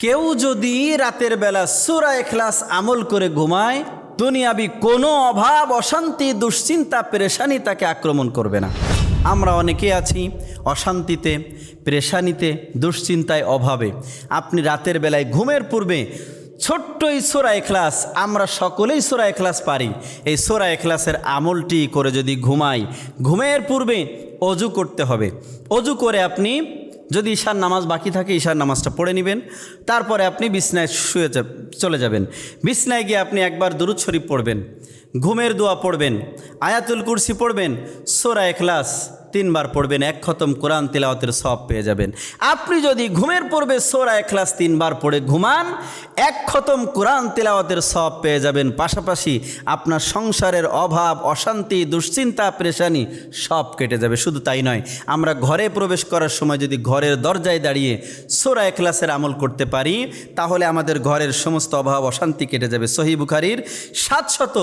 কেউ যদি রাতের বেলা সুরা এখলাস আমল করে ঘুমায়, দুনিয়াবি কোনো অভাব, অশান্তি, দুশ্চিন্তা, পেরেশানি তাকে আক্রমণ করবে না। আমরা অনেকে আছি অশান্তিতে, পেরেশানিতে, দুশ্চিন্তায় অভাবে। আপনি রাতের বেলায় ঘুমের পূর্বে ছোট্ট এই সোরা এখলাস আমরা সকলেই সোরা এখলাস পারি। এই সোরা এখলাসের আমলটি করে যদি ঘুমাই, ঘুমের পূর্বে অজু করতে হবে। অজু করে আপনি যদি ঈশার নামাজ বাকি থাকে, ঈশার নামাজটা পড়ে নেবেন। তারপরে আপনি বিছনায় শুয়ে চলে যাবেন। বিছনায় গিয়ে আপনি একবার দুরুদ শরীফ পড়বেন, ঘুমের দোয়া পড়বেন, আয়াতুল কুরসি পড়বেন, সোরা এখলাস তিনবার পড়বেন, এক খতম কোরআন তেলাওয়াতের সব পেয়ে যাবেন। আপনি যদি ঘুমের পূর্বে সোরা এখলাস তিনবার পড়ে ঘুমান, এক খতম কোরআন তেলাওয়াতের সব পেয়ে যাবেন। পাশাপাশি আপনার সংসারের অভাব, অশান্তি, দুশ্চিন্তা, পেরেশানি সব কেটে যাবে। শুধু তাই নয়, আমরা ঘরে প্রবেশ করার সময় যদি ঘরের দরজায় দাঁড়িয়ে সোরা এখলাসের আমল করতে পারি, তাহলে আমাদের ঘরের সমস্ত অভাব, অশান্তি কেটে যাবে। সহি বুখারির সাতশত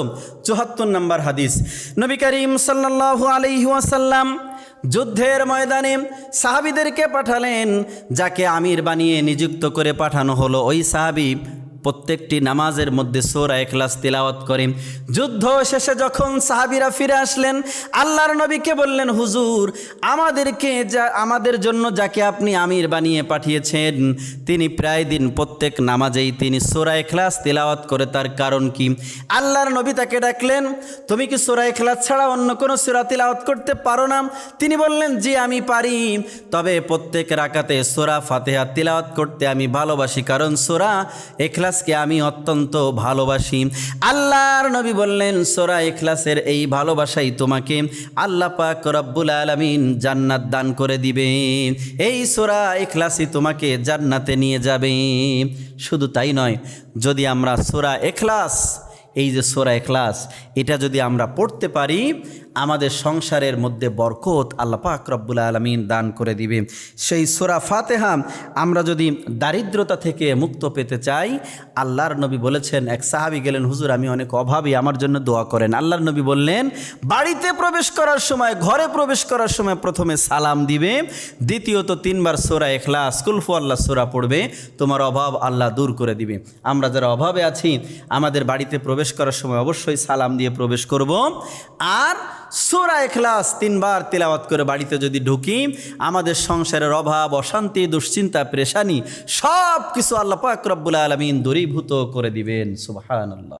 চুহাত্তর নম্বর হাদিস। নবী করিম সাল্লাল্লাহু আলাইহি ওয়াসাল্লাম যুদ্ধের ময়দানে সাহাবিদেরকে পাঠালেন যাকে আমির বানিয়ে নিযুক্ত করে পাঠানো হলো। ওই সাহাবি প্রত্যেকটি নামাজের মধ্যে সোরা এখলাস তিলাওয়াত করে যুদ্ধ শেষে যখন সাহাবিরা ফিরে আসলেন, আল্লাহর নবীকে বললেন, হুজুর, আমাদেরকে যা, আমাদের জন্য যাকে আপনি আমির বানিয়ে পাঠিয়েছেন, তিনি প্রায় দিন প্রত্যেক নামাজেই তিনি সোরা এখলাস তিলাওয়াত করে। তার কারণ কি? আল্লাহর নবী তাকে ডাকলেন, তুমি কি সোরা এখলাস ছাড়া অন্য কোনো সোরা তিলাওয়াত করতে পারো না? তিনি বললেন, জি, আমি পারি। তবে প্রত্যেক রাকাতে সোরা ফাতেহা তিলাওয়াত করতে আমি ভালোবাসি। কারণ সোরা এখলাসকে আমি অত্যন্ত ভালোবাসি। আল্লাহর নবী বললেন, সোরা ইখলাসের এই ভালোবাসাই তোমাকে আল্লাহ পাক রব্বুল আলমিন জান্নাত দান করে দিবে এই সোরা ইখলাসই তোমাকে জান্নাতে নিয়ে যাবে। শুধু তাই নয়, যদি আমরা সোরা এখলাস এই যে সোরা এখলাস এটা যদি আমরা পড়তে পারি, আমাদের সংসারের মধ্যে বরকত আল্লাহ পাক রব্বুল আলমিন দান করে দিবে। সেই সোরা ফাতেহা আমরা যদি দারিদ্রতা থেকে মুক্ত পেতে চাই, আল্লাহর নবী বলেছেন, এক সাহাবি গেলেন, হুজুর, আমি অনেক অভাবী, আমার জন্য দোয়া করেন। আল্লাহর নবী বললেন, বাড়িতে প্রবেশ করার সময়, ঘরে প্রবেশ করার সময় প্রথমে সালাম দিবে, দ্বিতীয়ত তিনবার সোরা এখলাস কুলফু আল্লাহ সোরা পড়বে, তোমার অভাব আল্লাহ দূর করে দিবে। আমরা যারা অভাবে আছি, আমাদের বাড়িতে প্রবেশ করার সময় অবশ্যই সালাম দিয়ে প্রবেশ করব। আর সোরা এখলাস তিনবার তেলাওয়াত করে বাড়িতে যদি ঢুকি, আমাদের সংসারের অভাব, অশান্তি, দুশ্চিন্তা, প্রেশানি সব কিছু আল্লাহ পাক আলমিন দূরীভূত করে দিবেন। আল্লাহ